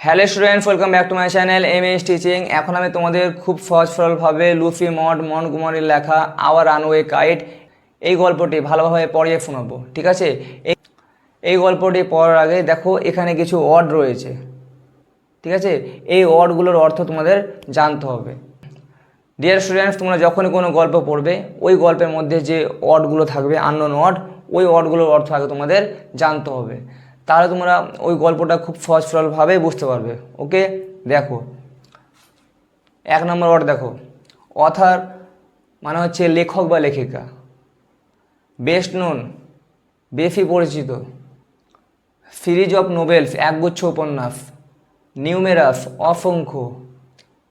Hello students welcome back to my channel M S teaching এখন আমি তোমাদের খুব সহজ সরলভাবে লুফি মড মন কুমারীর লেখা আওয়ার রানওয়ে কাইট এই গল্পটি ভালোভাবে পড়িয়ে শোনাবো, ঠিক আছে? এই- গল্পটি পড়ার আগে দেখো, এখানে কিছু ওয়ার্ড রয়েছে, ঠিক আছে? এই ওয়ার্ডগুলোর অর্থ তোমাদের জানতে হবে। ডিয়ার স্টুডেন্টস তোমরা যখনই কোনো গল্প পড়বে, ওই গল্পের মধ্যে যে ওয়ার্ডগুলো থাকবে আননোন ওয়ার্ড ওই ওয়ার্ডগুলোর অর্থ আগে তোমাদের জানতে হবে। তাহলে তোমরা ওই গল্পটা খুব সহজ সরলভাবে বুঝতে পারবে। ওকে? দেখো। এক নম্বর ওয়ার্ড দেখো। অথার মানে হচ্ছে লেখক বা লেখিকা। বেস্ট নোন বেশি পরিচিত। সিরিজ অফ নোবেলস, একগুচ্ছ উপন্যাস। নিউমেরাস, অসংখ্য।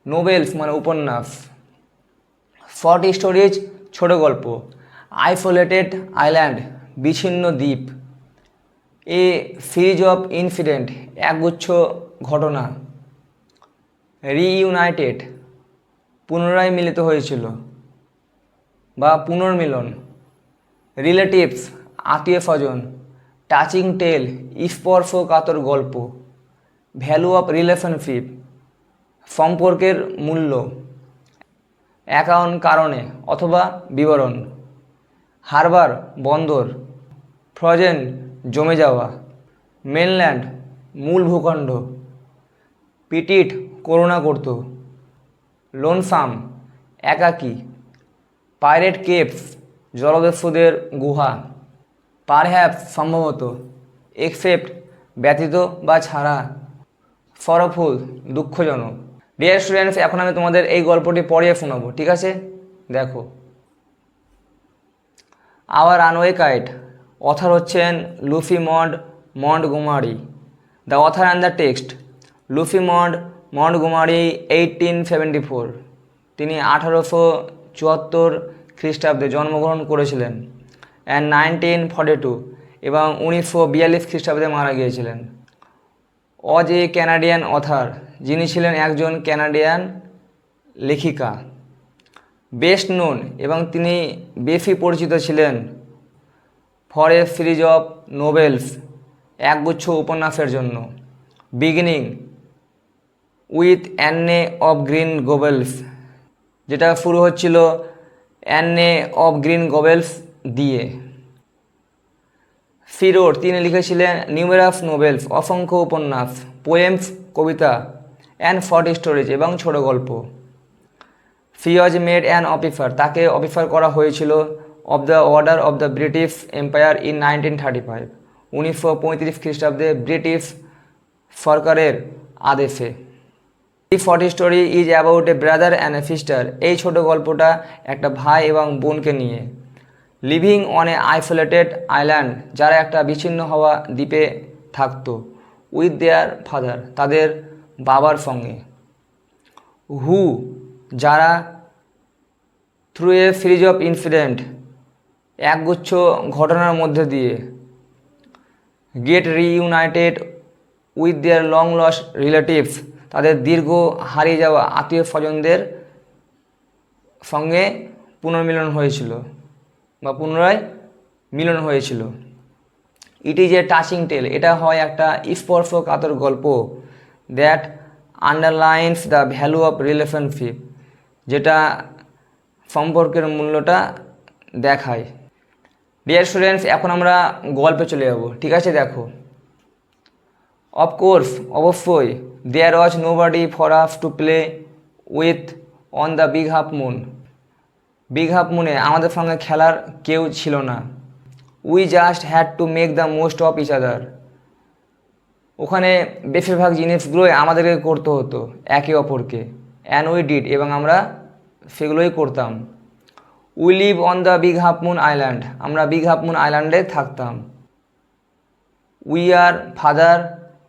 নোবেলস মানে উপন্যাস। শর্ট স্টোরিজ, ছোট গল্প। আইসোলেটেড আইল্যান্ড, বিচ্ছিন্ন দ্বীপ। এ সিরিজ অফ ইনসিডেন্ট একগুচ্ছ ঘটনা। রিইউনাইটেড, পুনরায় মিলিত হয়েছিল বা পুনর্মিলন। রিলেটিভস, আত্মীয় স্বজন, টাচিং টেল স্পর্শকাতর গল্প, ভ্যালু অফ রিলেশনশিপ, সম্পর্কের মূল্য অ্যাকাউন্ট কারণে অথবা বিবরণ, হারবার বন্দর, ফ্রজেন জমে যাওয়া। মেনল্যান্ড মূল ভূখণ্ড। পিটিট, করুণা করত। লোনসাম একাকী। পাইরেট কেপস জলদস্যুদের গুহা। পারহ্যাপ সম্ভবত এক্সেপ্ট ব্যতীত বা ছাড়া। সরফুল দুঃখজনক। ডিয়ার স্টুডেন্টস এখন আমি তোমাদের এই গল্পটি পড়িয়ে শোনাবো, ঠিক আছে? দেখো। আওয়ার আনওয়ে কাইট অথার হচ্ছেন Lucy Maud Montgomery the author and the text Lucy Maud Montgomery eighteen seventy four তিনি আঠারোশো চুয়াত্তর খ্রিস্টাব্দে জন্মগ্রহণ করেছিলেন অ্যান্ড নাইনটিন ফর্টি টু এবং উনিশশো বিয়াল্লিশ খ্রিস্টাব্দে মারা গিয়েছিলেন। অজ এ ক্যানাডিয়ান অথার যিনি ছিলেন একজন ক্যানাডিয়ান লেখিকা। বেস্ট নোন এবং তিনি বেশি পরিচিত ছিলেন for a series of novels একগুচ্ছ উপন্যাসের জন্য। Beginning with Anne of Green Gables যেটা শুরু হচ্ছিল অ্যান্নে অফ গ্রিন গোবেলস দিয়ে। ফিরোর তিনি লিখেছিলেন নিউমেরাস নোবেলস অসংখ্য উপন্যাস পোয়েমস কবিতা অ্যান্ড শর্ট স্টোরিজ এবং ছোট গল্প। সি মেড অ্যান অফিসার তাকে অফিসার করা হয়েছিল of the Order of the British Empire in nineteen thirty five উনিশশো পঁয়ত্রিশ খ্রিস্টাব্দে ব্রিটিশ সরকারের আদেশে। এই short story is about a brother and a sister এই ছোট গল্পটা একটা ভাই এবং বোনকে নিয়ে। Living on a isolated island যারা একটা বিচ্ছিন্ন হওয়া দ্বীপে থাকতো। উইথ দেয়ার ফাদার তাদের বাবার সঙ্গে। হু যারা through a series of incident একগুচ্ছ ঘটনার মধ্যে দিয়ে। Get reunited with their long lost relatives তাদের দীর্ঘ হারিয়ে যাওয়া আত্মীয় স্বজনদের সঙ্গে পুনর্মিলন হয়েছিল বা পুনরায় মিলন হয়েছিল। It is a touching tale এটা হয় একটা স্পর্শকাতর গল্প that underlines the value of relationship যেটা সম্পর্কের মূল্যটা দেখায়। ডিয়ার স্টুডেন্টস এখন আমরা গল্পে চলে যাব। ঠিক আছে, দেখো। অফকোর্স অবশ্যই there was nobody for us to play with on the Big Half Moon Big Half মুনে আমাদের সঙ্গে খেলার কেউ ছিল না। We just had to make the most of each other ওখানে বেশিরভাগ জিনিসগুলোই আমাদেরকে করতে হতো, একে অপরকে। অ্যান্ড উই ডিড এবং আমরা সেগুলোই করতাম। We live on the big half moon island আমরা বিগ হাফ মুন আইল্যান্ডে থাকতাম। We are father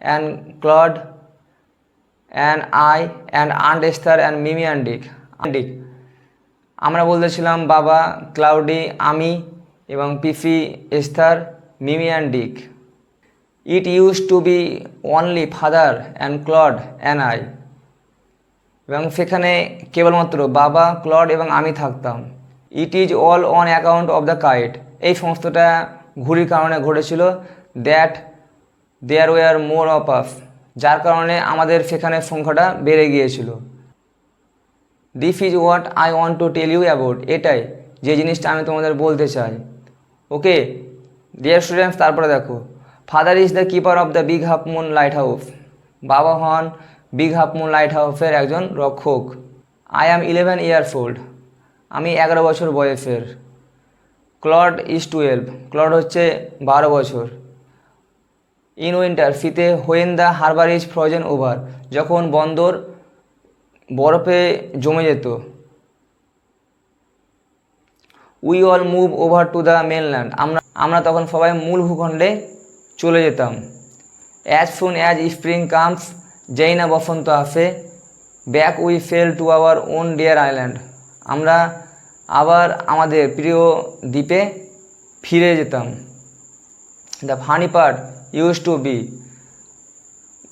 and Claude and I and aunt Esther and Mimi and Dick Dick আমরা বলতেছিলাম বাবা ক্লাউডি আমি এবং পিসি Esther Mimi and Dick it use to be only father and Claude and I এবং সেখানে কেবলমাত্র বাবা ক্লড এবং আমি থাকতাম। It is all on account of the kite এই সমস্তটা ঘুরির কারণে ঘটেছিল that there were more of us যার কারণে আমাদের সেখানে সংখ্যাটা বেড়ে গিয়েছিল। This is what I want to tell you about এটাই যে জিনিসটা আমি তোমাদের বলতে চাই। ওকে ডিয়ার স্টুডেন্টস তারপরে দেখো। Father is the keeper of the Big Half Moon lighthouse বাবা হন বিগ হাফ মুন লাইট হাউসের একজন রক্ষক। I am eleven years old আমি এগারো বছর বয়সের। Claude is twelve. ক্লড হচ্ছে বারো বছর। ইন উইন্টার, শীতে when the harbour is frozen over, যখন বন্দর বরফে জমে যেত। We all move over to the mainland আমরা আমরা তখন সবাই মূল ভূখণ্ডে চলে যেতাম। As soon as spring comes যেই না বসন্ত আসে, back we fell to our own dear island. আমরা আবার আমাদের প্রিয় দ্বীপে ফিরে যেতাম। The funny part use to be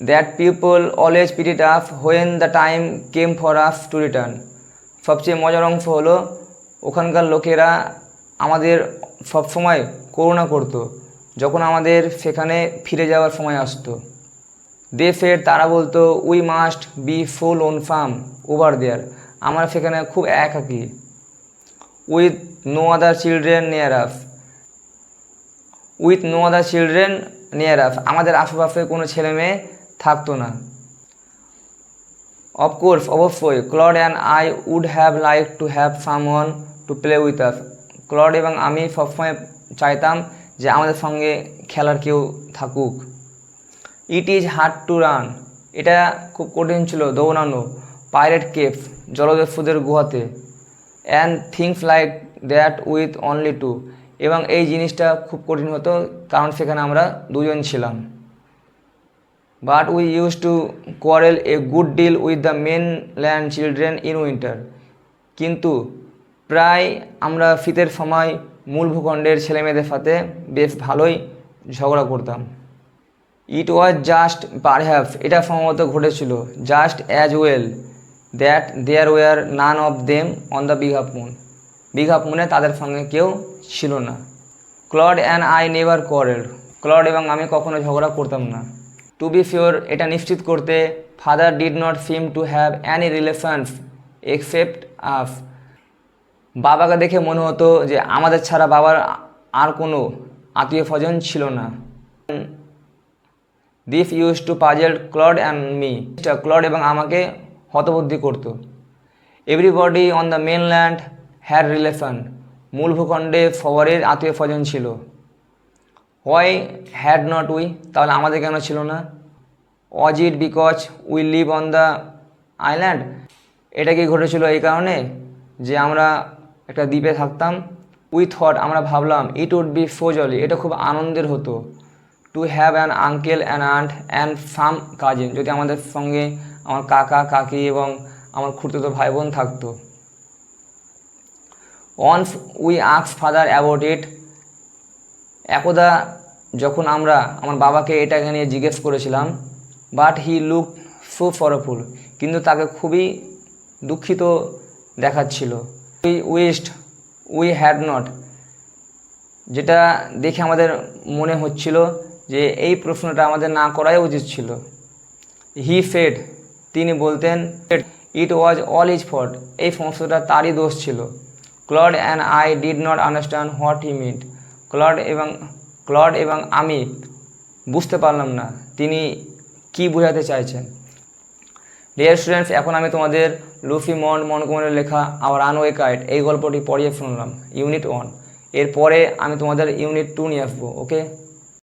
that people always পিরিট up when the time came for us to return সবচেয়ে মজার অংশ হলো, ওখানকার লোকেরা আমাদের সবসময় করুণা করতো, যখন আমাদের সেখানে ফিরে যাওয়ার সময় আসতো। দে ফের তারা বলতো we must be forlorn ফার্ম ওভার দেয়ার আমরা সেখানে খুব একাকি। With no other children near us with no other children near us আমাদের আশেপাশে কোনো ছেলে মেয়ে থাকতো না। অফকোর্স অবশ্যই Claude and I would have like to have someone to play with us Claude এবং আমি সবসময় চাইতাম যে আমাদের সঙ্গে খেলার কেউ থাকুক। It is hard to run এটা খুব কঠিন ছিল, দৌড়ানো। পাইরেট কেপ জলদস্যুদের গুহাতে and things like that with only two এবং এই জিনিসটা খুব কঠিন হতো, কারণ সেখানে আমরা দুজন ছিলাম। But we use to quarrel a good deal with the mainland children in winter কিন্তু প্রায় আমরা শীতের সময় মূল ভূখণ্ডের ছেলেমেয়েদের সাথে বেশ ভালোই ঝগড়া করতাম। ইট ওয়াজ জাস্ট পারহ্যাপস এটা সম্ভবত ঘটেছিল just as well that there were none of them on the Half Moon Big মুনে তাদের সঙ্গে কেউ ছিল না। Claude and I never quarrel Claude এবং আমি কখনো ঝগড়া করতাম না। টু বি ফিওর এটা নিশ্চিত করতে father did not seem to have any relations except us বাবাকে দেখে মনে হতো যে আমাদের ছাড়া বাবার আর কোনো আত্মীয় স্বজন ছিল না। This use to puzzle Claude and me Claude এবং আমাকে হতবুদ্ধি করতো। Everybody on the mainland had relation মূল ভূখণ্ডে সবারের আত্মীয় স্বজন ছিল। হোয়াই হ্যাড নট উই তাহলে আমাদের কেন ছিল না? Was it because we live on the island এটা কি ঘটেছিল এই কারণে? যে আমরা একটা দ্বীপে থাকতাম। উই থট আমরা ভাবলাম it would be so jolly এটা খুব আনন্দের হতো। To have an uncle and aunt and some cousin যদি আমাদের সঙ্গে আমার কাকা, কাকি এবং আমার খুঁড়তো ভাই বোন থাকতো। ওয়ান্স উই আক্স ফাদার অ্যাবাউট ইট একদা যখন আমরা আমার বাবাকে এটাকে নিয়ে জিজ্ঞেস করেছিলাম but he look so sorrowful কিন্তু তাকে খুবই দুঃখিত দেখাচ্ছিল। We wished we had not যেটা দেখে আমাদের মনে হচ্ছিল যে এই প্রশ্নটা আমাদের না করাই উচিত ছিল। হি ফেড তিনি বলতেন ইট ওয়াজ অল ইজ ফট এই সমস্যাটা তারই দোষ ছিল। Claude and I did not understand what he meant Claude এবং ক্লড এবং আমি বুঝতে পারলাম না তিনি কি বোঝাতে চাইছেন। ডিয়ার স্টুডেন্টস এখন আমি তোমাদের লুফি মন মনকুমারের লেখা আওয়ার আনওয়ে কাইট এই গল্পটি পড়িয়ে শুনলাম ইউনিট ওয়ান এরপরে আমি তোমাদের ইউনিট টু নিয়ে আসব ওকে